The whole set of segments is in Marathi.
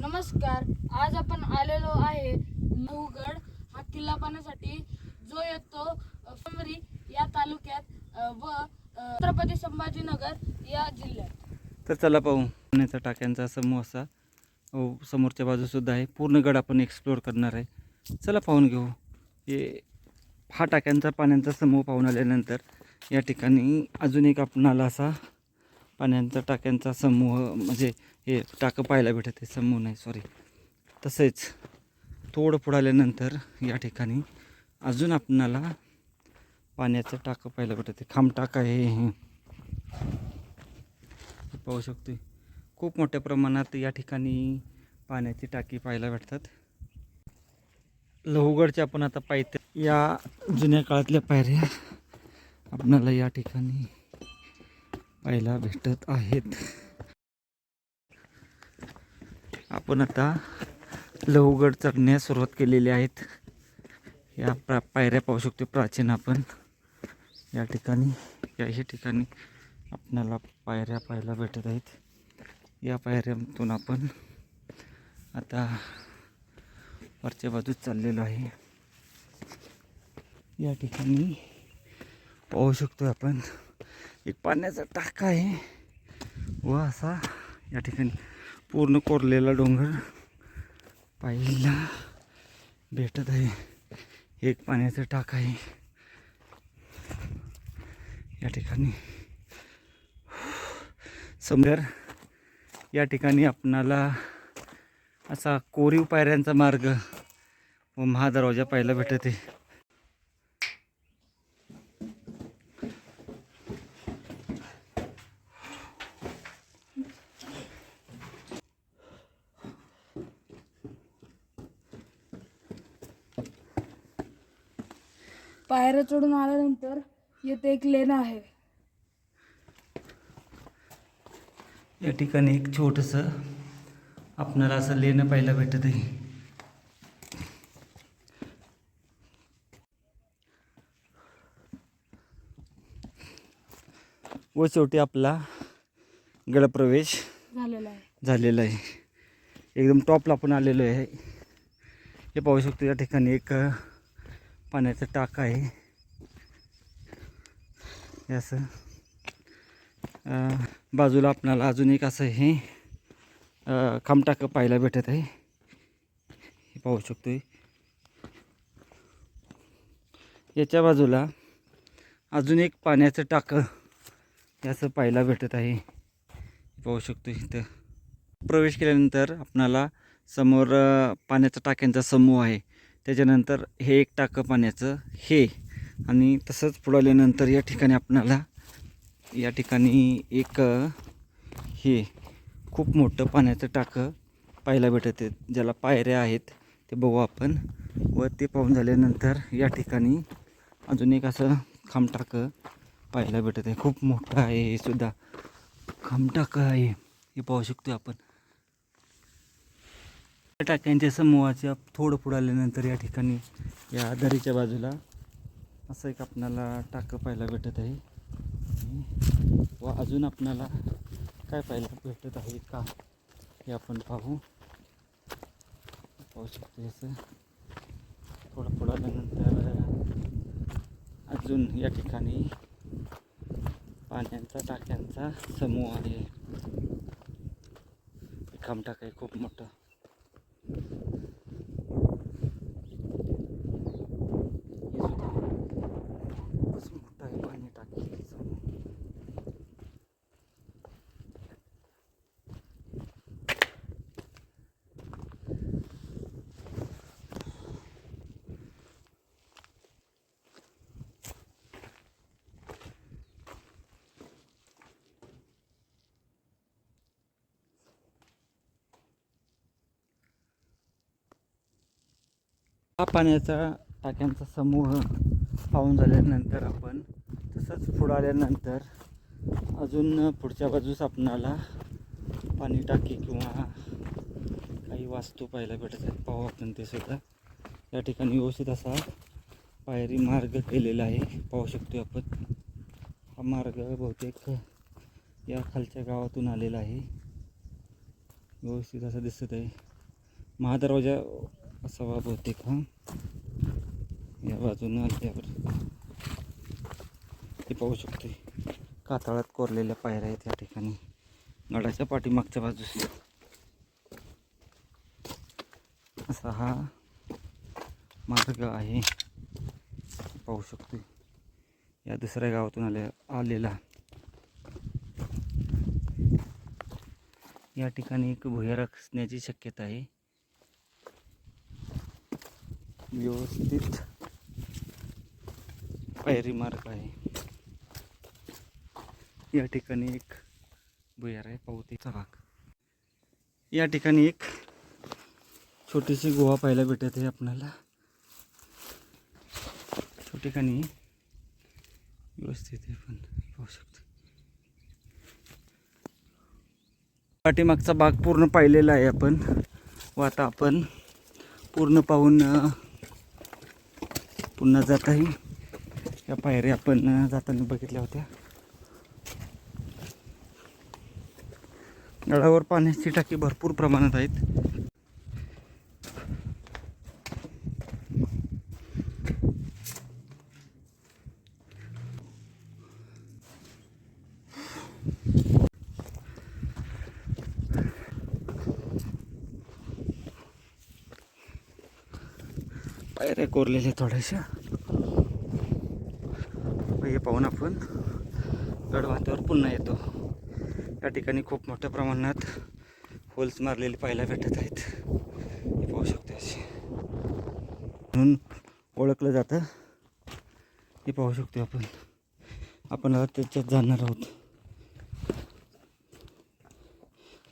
नमस्कार आज आपण आलेलो आहे नवगड हा किल्ला पाहण्यासाठी. जो येतो फमरी या तालुक्यात व छत्रपती संभाजीनगर या जिल्ह्यात. तर चला पाहू. पाण्याचा टाक्यांचा समूह असा हो समोरच्या बाजूसुद्धा आहे. पूर्ण गड आपण एक्सप्लोअर करणार आहे. चला पाहून घेऊ. हे हा टाक्यांचा पाण्याचा समूह पाहून आल्यानंतर या ठिकाणी अजून एक आपणाला असा पाण्याचा टाक्यांचा समूह म्हणजे हे टाकं पाहायला भेटत आहे. समूह नाही सॉरी तसेच थोडं पुढं आल्यानंतर या ठिकाणी अजून आपणाला पाण्याचं टाकं पाहायला भेटत आहे. खांब टाका आहे. हे पाहू शकतो खूप मोठ्या प्रमाणात या ठिकाणी पाण्याची टाकी पाहायला भेटतात. लहुगडच्या आपण आता पाहिजे या जुन्या काळातल्या पायऱ्या आपणाला या ठिकाणी पाहायला भेटत आहेत. आपण आता लवगड चढण्यास सुरुवात केलेली आहेत. या प्रा पायऱ्या पाहू शकतो प्राचीन आपण. या ठिकाणी याही ठिकाणी आपल्याला पायऱ्या पाहायला भेटत आहेत. या पायऱ्यातून आपण आता वरच्या बाजूत चाललेलो आहे. या ठिकाणी पाहू शकतो आपण. एक पाण्याचा टाका आहे. व असा या ठिकाणी पूर्ण कोरलेला डोंगर पाहायला भेटत आहे. एक पाण्याचा टाका आहे. या ठिकाणी समजर या ठिकाणी आपणाला असा कोरीव पायऱ्यांचा मार्ग व महादरवाजा पाहायला भेटत आहे. पायऱ्या चढून आल्यानंतर येथे एक लेणं आहे. या ठिकाणी एक छोटंसं आपणाला असं लेणं पाहायला भेटत आहे. व शेवटी आपला गडप्रवेश झालेला आहे. झालेला आहे. एकदम टॉपला आपण आलेलो आहे. हे पाहू शकतो या ठिकाणी एक पाण्याचं टाक आहे. हे असं बाजूला आपणाला अजून एक असं हे खामटाकं पाहायला भेटत आहे. हे पाहू शकतो याच्या बाजूला अजून एक पाण्याचं टाकं याचं पाहायला भेटत आहे. पाहू शकतो इथं. प्रवेश केल्यानंतर आपणाला समोर पाण्याचा टाक्यांचा समूह आहे. त्याच्यानंतर हे एक टाकं पाण्याचं हे. आणि तसंच पुढाल्यानंतर या ठिकाणी आपणाला या ठिकाणी एक हे खूप मोठं पाण्याचं टाकं पाहायला भेटत आहे ज्याला पायऱ्या आहेत ते बघू आपण. व ते पाहून झाल्यानंतर या ठिकाणी अजून एक असं खांबटाकं पाहायला भेटत. आहे खूप मोठं आहे हे सुद्धा. खांबटाकं आहे. हे पाहू शकतो आपण. या टाक्यांच्या समूहाच्या थोडं पुढं आल्यानंतर या ठिकाणी या दरीच्या बाजूला असं एक आपणाला टाकं पाहायला भेटत आहे. व अजून आपणाला काय पाहायला भेटत आहे का हे आपण पाहू. पाहू शकतो असं थोडं पुढं आल्यानंतर अजून या ठिकाणी पाण्याचा टाक्यांचा समूह आहे. काम टाकाय खूप मोठं हे सुद्धा खूपच मोठं आहे पाणी टाकी समूह हा पाण्याचा टाक्यांचा समूह पाहून झाल्यानंतर आपण तसंच पुढं आल्यानंतर अजून पुढच्या बाजूस आपणाला पाणी टाकी किंवा काही वास्तू पाहायला भेटत आहेत. पाहू आपण ते सुद्धा. या ठिकाणी व्यवस्थित असा पायरी मार्ग केलेला आहे. पाहू शकतो आपण. हा मार्ग बहुतेक या खालच्या गावातून आलेला आहे. व्यवस्थित असा दिसत आहे. महादरवाजा असावा बहुतेक हा या बाजूनं आल्यावर ते पाहू शकते. कातळात कोरलेल्या पायऱ्या आहेत या ठिकाणी. गडाच्या पाठीमागच्या बाजूस. असा हा मार्ग आहे. पाहू शकतो. या दुसऱ्या गावातून आले आलेला. या ठिकाणी एक भुयार असण्याची शक्यता आहे. व्यवस्थित. पायरी मार्ग आहे? या ठिकाणी एक भुयार आहे पावतीचा भाग. या ठिकाणी एक छोटीशी गुहा पाहायला भेटत आहे आपल्याला. ठिकाणी व्यवस्थित आहे पण पाहू शकतो. पाठीमागचा भाग पूर्ण पाहिलेला आहे आपण. व आता आपण पूर्ण पाहून पुन्हा जात आहे या पायऱ्या आपण जाताना बघितल्या होत्या. गडावर पाण्याची टाकी भरपूर प्रमाणात आहेत. पायऱ्या कोरलेल्या थोड्याशा. हे पाहून आपण गडवात्यावर पुन्हा येतो. या ठिकाणी खूप मोठ्या प्रमाणात होल्स मारलेले पाहायला भेटत आहेत. हे पाहू शकतो असे म्हणून ओळखलं जातं. हे पाहू शकतो आपण. आपण आता त्याच्यात जाणार आहोत.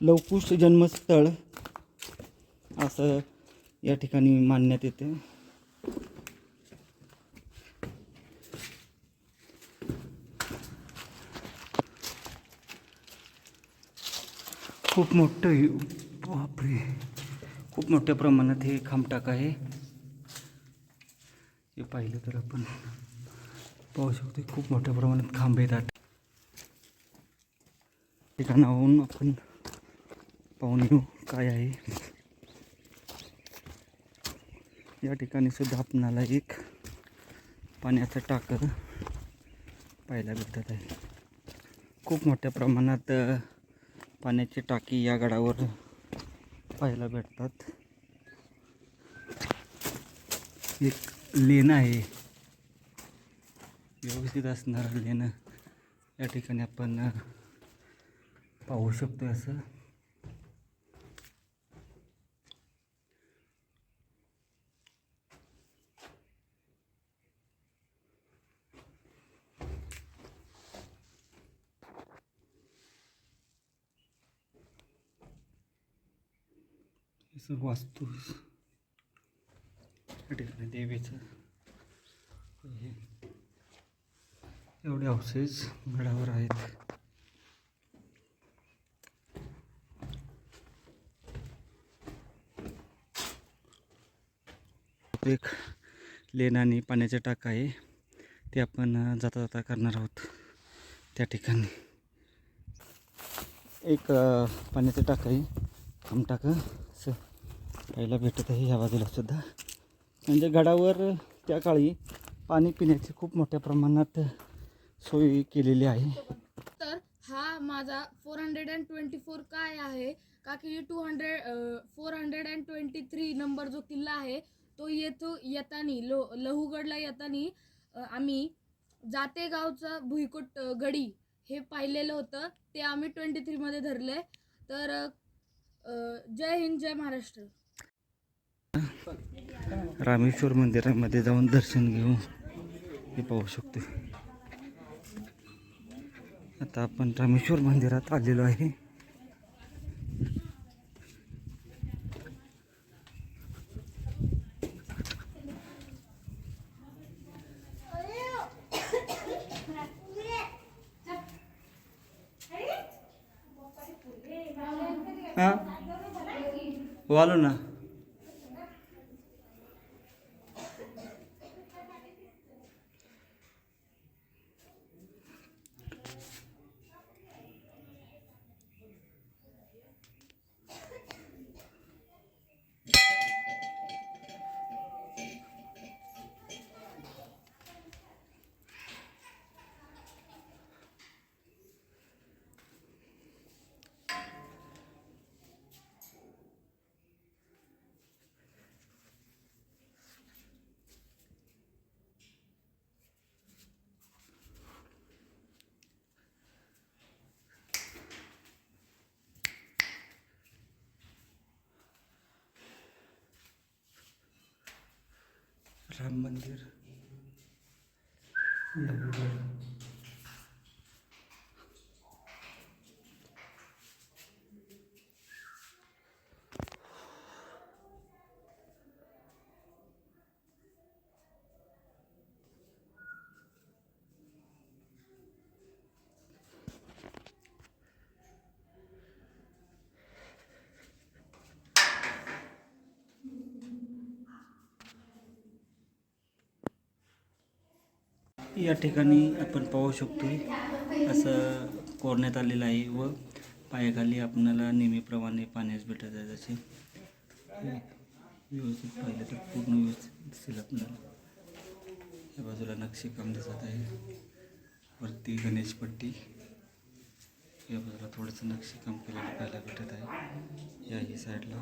लवकुश जन्मस्थळ असं या ठिकाणी मानण्यात येते. खूप मोठं बापरे. खूप मोठ्या प्रमाणात हे खामटाक आहे. हे पाहिलं तर आपण पाहू शकतो खूप मोठ्या प्रमाणात खांब येतात ठिकाणाहून आपण पाहून येऊ काय आहे. या ठिकाणी सुद्धा आपणाला एक पाण्याचं टाकं पाहायला भेटत आहे. खूप मोठ्या प्रमाणात पाण्याची टाकी या गडावर पाहायला भेटतात. एक लेन आहे. व्यवस्थित असणारं लेणं. या ठिकाणी आपण पाहू शकतो असं. असं वास्तू त्या ठिकाणी देवीचं हे एवढे हाऊसेस गडावर आहेत. एक लेन आणि पाण्याचा टाका आहे. ते आपण जाता जाता करणार आहोत त्या ठिकाणी. एक पाण्याचा टाका आहे. आमटाकं असं पाहायला भेटत आहे ह्या बाजूला सुद्धा. म्हणजे गडावर त्या काळी पाणी पिण्याची खूप मोठ्या प्रमाणात सोय केलेली आहे. तर हा माझा four hundred and twenty four काय आहे? का की two hundred four hundred and twenty three number जो किल्ला आहे तो येतो येतानी लो लहुगडला येतानी आम्ही जाते गावचं भुईकोट गडी हे पाहिलेलं होतं. ते आम्ही ट्वेंटी थ्रीमध्ये धरले तर जय हिंद जय महाराष्ट्र. रामेश्वर मंदिरामध्ये जाऊन दर्शन घेऊ. हे पाहू शकतो आता आपण रामेश्वर मंदिरात आलेलो आहे. हा? वालो ना. राम मंदिर। या ठिकाणी आपण पाहू शकतो असं कोरण्यात आलेलं आहे व पायाखाली आपणाला नेहमीप्रमाणे पाण्यास भेटत आहे. जसे व्यवस्थित पाहिलं तर पूर्ण व्यवस्थित दिसेल आपल्याला. या बाजूला नक्षीकाम दिसत आहे. वरती गणेशपट्टी या बाजूला थोडंसं नक्षीकाम केलेलं पाहायला भेटत आहे. याही साईडला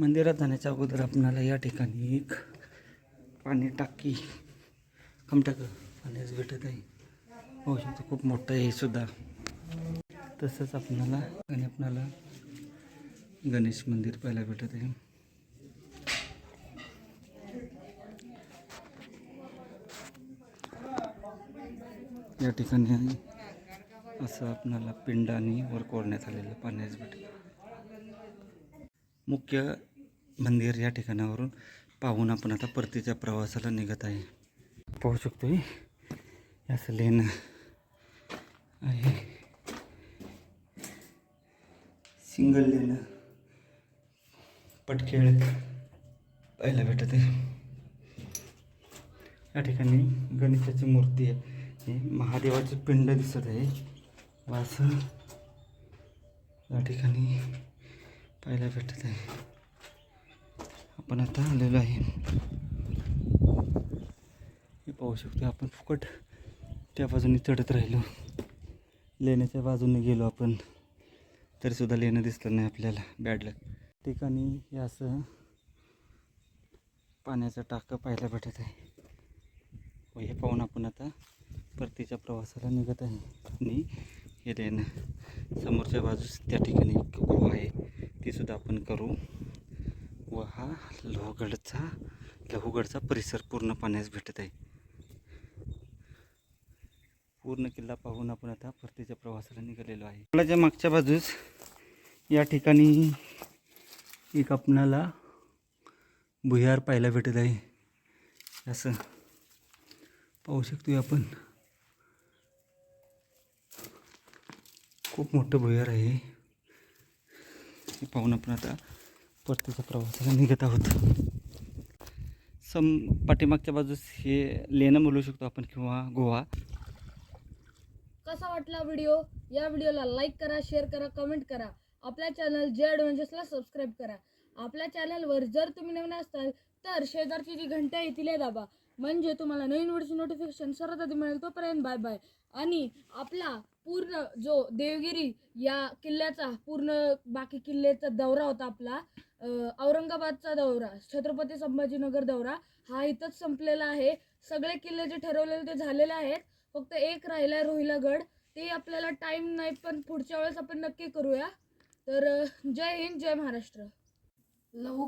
मंदिरात जाण्याच्या अगोदर आपणाला या ठिकाणी एक पाणी टाकी कमटाक पाण्यास भेटत आहे. पाहू शकतो खूप मोठं आहे हे सुद्धा. तसंच आपणाला आणि आपणाला गणेश मंदिर पाहायला भेटत आहे. या ठिकाणी असं आपणाला पिंडाने वर कोरण्यात आलेलं पाण्यास भेटेल मुख्य मंदिर या ठिकाणावरून पाहून आपण आता परतीच्या प्रवासाला निघत आहे. पाहू शकतो हे असं लेणं आहे. सिंगल लेणं पटखेळ पाहायला भेटत आहे. या ठिकाणी गणेशाची मूर्ती आहे. हे महादेवाचे पिंड दिसत आहे. वास या ठिकाणी पाहायला भेटत आहे. आपण आता आलेलो आहे. हे पाहू शकतो आपण फुकट. त्या बाजूने चढत राहिलो. लेण्याच्या बाजूने गेलो आपण. तरीसुद्धा लेणं दिसलं नाही आपल्याला. बॅडला ठिकाणी हे असं पाण्याचं टाकं पाहायला भेटत आहे. व हे पाहून आपण आता परतीच्या प्रवासाला निघत आहे. आणि हे लेणं समोरच्या बाजूस त्या ठिकाणी एक गुहा आहे. तीसुद्धा आपण करू. व हा लोहगडचा लहूगडचा परिसर पूर्ण पाण्यास भेटत आहे. पूर्ण किल्ला पाहून आपण आता परतीच्या प्रवासाला निघालेलो आहे. किल्ल्याच्या मागच्या बाजूस या ठिकाणी एक आपणाला भुयार पाहायला भेटत आहे. असं पाहू शकतो आपण. खूप मोठं भुयार आहे. हे पाहून आपण आता परतीच्या प्रवासाला निघत आहोत. सम पाठीमागच्या बाजूस हे लेणं बोलू शकतो आपण किंवा गोवा. कसा वाटला व्हिडिओ? या व्हिडिओला लाईक करा शेअर करा कमेंट करा. आपल्या चॅनल जे ॲडव्हेंचर्सला सबस्क्राईब करा. आपल्या चॅनलवर जर तुम्ही नवीन असाल तर शेजारची जी घंटा आहे तिला दाबा. म्हणजे तुम्हाला नवीन व्हिडिओची नोटिफिकेशन सर्वात आधी मिळेल तोपर्यंत बाय बाय आणि आपला पूर्ण जो देवगिरी या किल्ल्याचा पूर्ण बाकी किल्ल्याचा दौरा होता आपला औरंगाबादचा दौरा छत्रपती संभाजीनगर दौरा हा इथंच संपलेला आहे. सगळे किल्ले जे ठरवलेले ते झालेले आहेत. फक्त एक राहिला रोहिला गड ते आपल्याला टाइम नाही पण पुढच्या वेळेस आपण नक्की करूया. तर जय हिंद जय महाराष्ट्र. लवकर